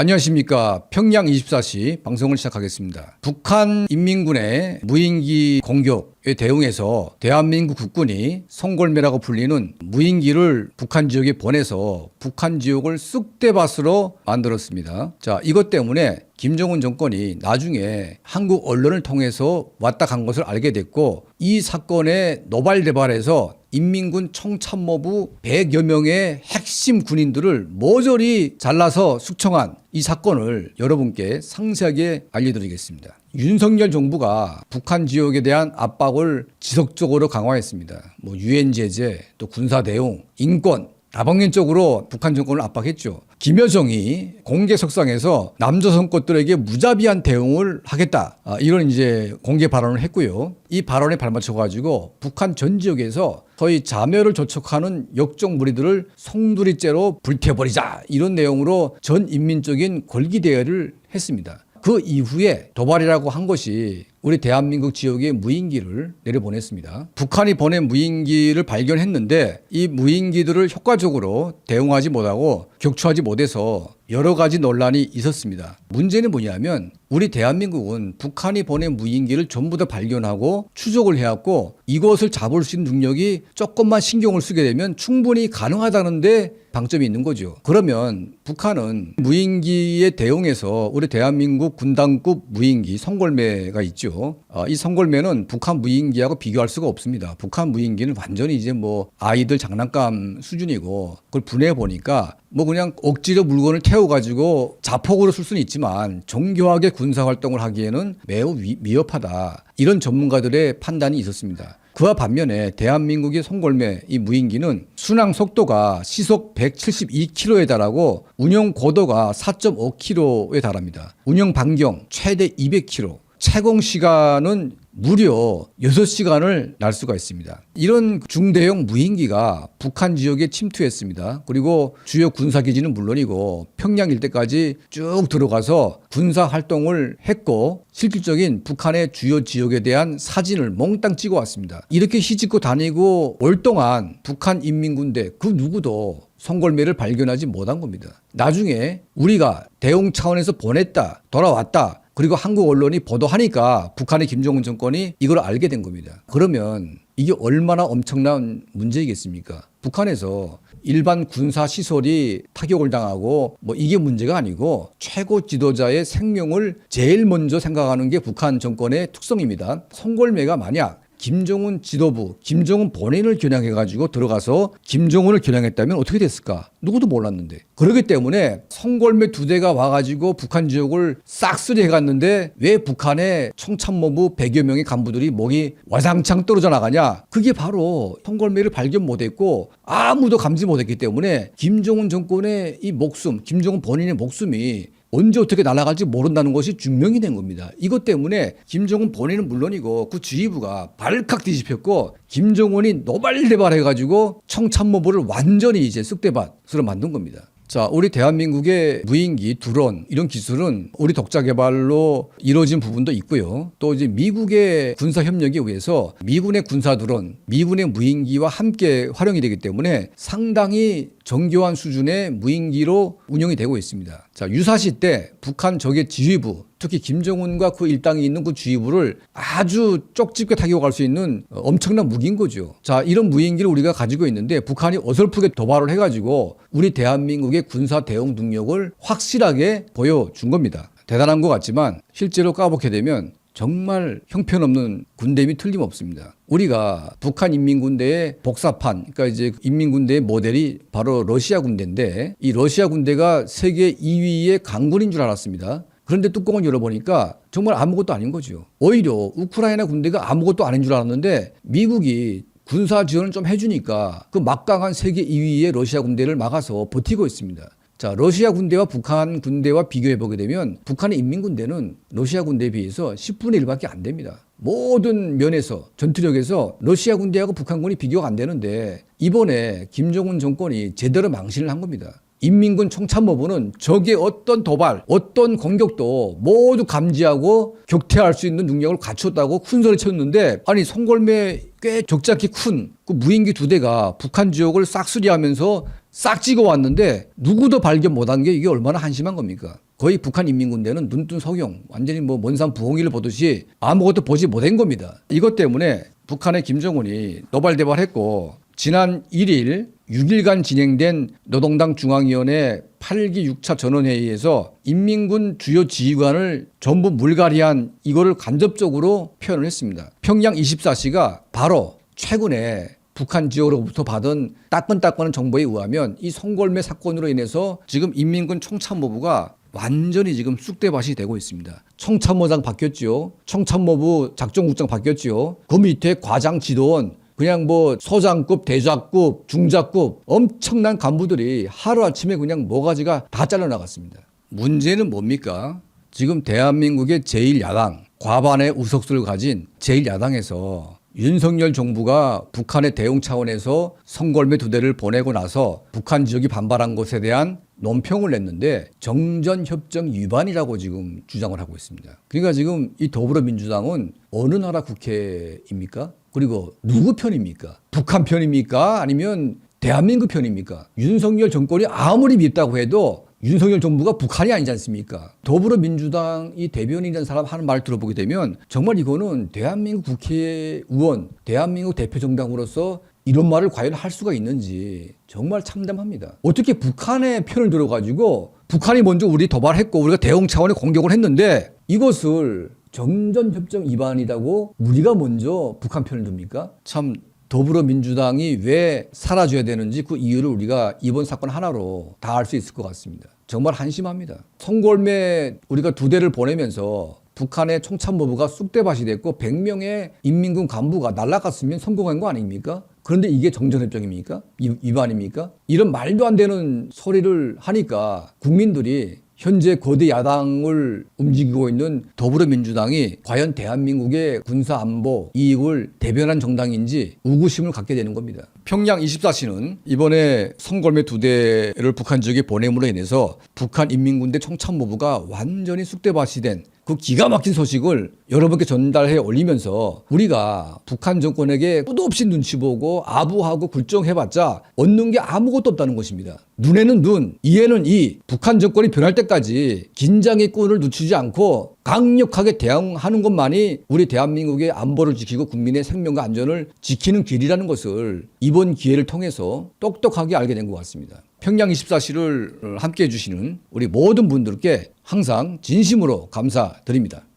안녕하십니까. 평양 24시 방송을 시작하겠습니다. 북한 인민군의 무인기 공격에 대응해서 대한민국 국군이 성골매라고 불리는 무인기를 북한 지역에 보내서 북한 지역을 쑥대밭으로 만들었습니다. 자, 이것 때문에 김정은 정권이 나중에 한국 언론을 통해서 왔다 간 것을 알게 됐고 이 사건의 노발대발해서 인민군 총참모부 100여 명의 핵심 군인들을 모조리 잘라서 숙청한 이 사건을 여러분께 상세하게 알려드리겠습니다. 윤석열 정부가 북한 지역에 대한 압박을 지속적으로 강화했습니다. 뭐 유엔 제재, 또 군사 대응, 인권 다방면적으로 북한 정권을 압박했죠. 김여정이 공개 석상에서 남조 선것들에게 무자비한 대응을 하겠다. 아, 이런 이제 공개 발언을 했고요. 이 발언에 발맞춰 가지고 북한 전 지역에서 거의 자멸을 조촉하는 역적 무리들을 송두리째로 불태워버리자 이런 내용으로 전 인민적인 권기 대회를 했습니다. 그 이후에 도발이라고 한 것이 우리 대한민국 지역에 무인기를 내려보냈습니다. 북한이 보낸 무인기를 발견했는데 이 무인기들을 효과적으로 대응하지 못하고 격추하지 못해서 여러 가지 논란이 있었습니다. 문제는 뭐냐면 우리 대한민국은 북한이 보낸 무인기를 전부 다 발견하고 추적을 해왔고 이것을 잡을 수 있는 능력이 조금만 신경을 쓰게 되면 충분히 가능하다는데 방점이 있는 거죠. 그러면 북한은 무인기에 대응해서 우리 대한민국 군단급 무인기 성골매가 있죠. 어, 이 성골매는 북한 무인기하고 비교할 수가 없습니다. 북한 무인기는 완전히 이제 뭐 아이들 장난감 수준이고 그걸 분해해 보니까 뭐 그냥 억지로 물건을 태워가지고 자폭으로 쓸 수는 있지만 정교하게 군사 활동을 하기에는 매우 위, 위협하다. 이런 전문가들의 판단이 있었습니다. 그와 반면에 대한민국의 송골매 이 무인기는 순항 속도가 시속 172km에 달하고 운영 고도가 4.5km에 달합니다. 운영 반경 최대 200km. 채공 시간은 무려 6시간을 날 수가 있습니다. 이런 중대형 무인기가 북한 지역에 침투했습니다. 그리고 주요 군사기지는 물론이고 평양 일대까지 쭉 들어가서 군사 활동을 했고 실질적인 북한의 주요 지역에 대한 사진을 몽땅 찍어 왔습니다. 이렇게 휘짓고 다니고 올 동안 북한 인민군대 그 누구도 성골매를 발견하지 못한 겁니다. 나중에 우리가 대응 차원에서 보냈다, 돌아왔다, 그리고 한국 언론이 보도하니까 북한의 김정은 정권이 이걸 알게 된 겁니다. 그러면 이게 얼마나 엄청난 문제이겠습니까? 북한에서 일반 군사 시설이 타격을 당하고 뭐 이게 문제가 아니고 최고 지도자의 생명을 제일 먼저 생각하는 게 북한 정권의 특성입니다. 성골매가 만약 김정은 지도부, 김정은 본인을 겨냥해가지고 들어가서 김정은을 겨냥했다면 어떻게 됐을까? 누구도 몰랐는데. 그렇기 때문에 성골매 두 대가 와가지고 북한 지역을 싹쓸이 해갔는데 왜 북한의 청참모부 100여 명의 간부들이 목이 와장창 떨어져 나가냐? 그게 바로 성골매를 발견 못했고 아무도 감지 못했기 때문에 김정은 정권의 이 목숨, 김정은 본인의 목숨이 언제 어떻게 날아갈지 모른다는 것이 증명이 된 겁니다. 이것 때문에 김정은 본인은 물론이고 그 지휘부가 발칵 뒤집혔고 김정은이 노발대발해가지고 청참모부를 완전히 이제 쑥대밭으로 만든 겁니다. 자, 우리 대한민국의 무인기, 드론 이런 기술은 우리 독자 개발로 이루어진 부분도 있고요. 또 이제 미국의 군사 협력에 의해서 미군의 군사 드론, 미군의 무인기와 함께 활용이 되기 때문에 상당히 정교한 수준의 무인기로 운영이 되고 있습니다. 자, 유사시 때 북한 적의 지휘부, 특히 김정은과 그 일당이 있는 그 지휘부를 아주 쪽집게 타격할 수 있는 엄청난 무기인 거죠. 자, 이런 무인기를 우리가 가지고 있는데 북한이 어설프게 도발을 해가지고 우리 대한민국의 군사 대응 능력을 확실하게 보여준 겁니다. 대단한 것 같지만 실제로 까보게 되면 정말 형편없는 군대임이 틀림없습니다. 우리가 북한 인민군대의 복사판, 그러니까 이제 인민군대의 모델이 바로 러시아 군대인데 이 러시아 군대가 세계 2위의 강군인 줄 알았습니다. 그런데 뚜껑을 열어보니까 정말 아무것도 아닌 거죠. 오히려 우크라이나 군대가 아무것도 아닌 줄 알았는데 미국이 군사 지원을 좀 해주니까 그 막강한 세계 2위의 러시아 군대를 막아서 버티고 있습니다. 자, 러시아 군대와 북한 군대와 비교해 보게 되면 북한의 인민군대는 러시아 군대에 비해서 10분의 1밖에 안 됩니다. 모든 면에서 전투력에서 러시아 군대하고 북한군이 비교가 안 되는데 이번에 김정은 정권이 제대로 망신을 한 겁니다. 인민군 총참모부는 적의 어떤 도발, 어떤 공격도 모두 감지하고 격퇴할 수 있는 능력을 갖췄다고 큰 소리 쳤는데 아니 송골매 꽤 적지 않게 큰 그 무인기 두 대가 북한 지역을 싹쓸이하면서 싹 찍어 왔는데 누구도 발견 못한 게 이게 얼마나 한심한 겁니까? 거의 북한 인민군대는 눈뜬 석용, 완전히 뭐 먼산 부홍이를 보듯이 아무것도 보지 못한 겁니다. 이것 때문에 북한의 김정은이 노발대발했고 지난 1일 6일간 진행된 노동당 중앙위원회 8기 6차 전원회의에서 인민군 주요 지휘관을 전부 물갈이한 이거를 간접적으로 표현을 했습니다. 평양 24시가 바로 최근에 북한 지역으로부터 받은 따끈따끈한 정보에 의하면 이 송골매 사건으로 인해서 지금 인민군 총참모부가 완전히 지금 쑥대밭이 되고 있습니다. 총참모장 바뀌었지요. 총참모부 작전국장 바뀌었지요. 그 밑에 과장 지도원 그냥 뭐 소장급, 대장급, 중장급 엄청난 간부들이 하루아침에 그냥 모가지가 다 잘려나갔습니다. 문제는 뭡니까? 지금 대한민국의 제1야당, 과반의 의석수를 가진 제1야당에서 윤석열 정부가 북한의 대응 차원에서 성골매 두 대를 보내고 나서 북한 지역이 반발한 것에 대한 논평을 냈는데 정전협정 위반이라고 지금 주장을 하고 있습니다. 그러니까 지금 이 더불어민주당은 어느 나라 국회입니까? 그리고 누구 편입니까? 북한 편입니까? 아니면 대한민국 편입니까? 윤석열 정권이 아무리 밉다고 해도 윤석열 정부가 북한이 아니지 않습니까? 더불어민주당 이 대변인이라는 사람 하는 말 들어보게 되면 정말 이거는 대한민국 국회의원, 대한민국 대표 정당으로서 이런 말을 과연 할 수가 있는지 정말 참담합니다. 어떻게 북한의 편을 들어가지고 북한이 먼저 우리 도발했고 우리가 대응 차원의 공격을 했는데 이것을 정전협정 위반이라고 우리가 먼저 북한 편을 듭니까? 참 더불어민주당이 왜 사라져야 되는지 그 이유를 우리가 이번 사건 하나로 다 알 수 있을 것 같습니다. 정말 한심합니다. 성골매 우리가 두 대를 보내면서 북한의 총참모부가 쑥대밭이 됐고 100명의 인민군 간부가 날아갔으면 성공한 거 아닙니까? 그런데 이게 정전협정입니까? 이- 위반입니까? 이런 말도 안 되는 소리를 하니까 국민들이 현재 거대 야당을 움직이고 있는 더불어민주당이 과연 대한민국의 군사 안보 이익을 대변한 정당인지 의구심을 갖게 되는 겁니다. 평양 24시는 이번에 성골매 두 대를 북한 지역에 보냄으로 인해서 북한 인민군대 총참모부가 완전히 쑥대밭이 된 그 기가 막힌 소식을 여러분께 전달해 올리면서 우리가 북한 정권에게 끝도 없이 눈치 보고 아부하고 굴정해봤자 얻는 게 아무것도 없다는 것입니다. 눈에는 눈, 이에는 이. 북한 정권이 변할 때까지 긴장의 끈을 늦추지 않고 강력하게 대응하는 것만이 우리 대한민국의 안보를 지키고 국민의 생명과 안전을 지키는 길이라는 것을 이번 기회를 통해서 똑똑하게 알게 된 것 같습니다. 평양 24시를 함께 해주시는 우리 모든 분들께 항상 진심으로 감사드립니다.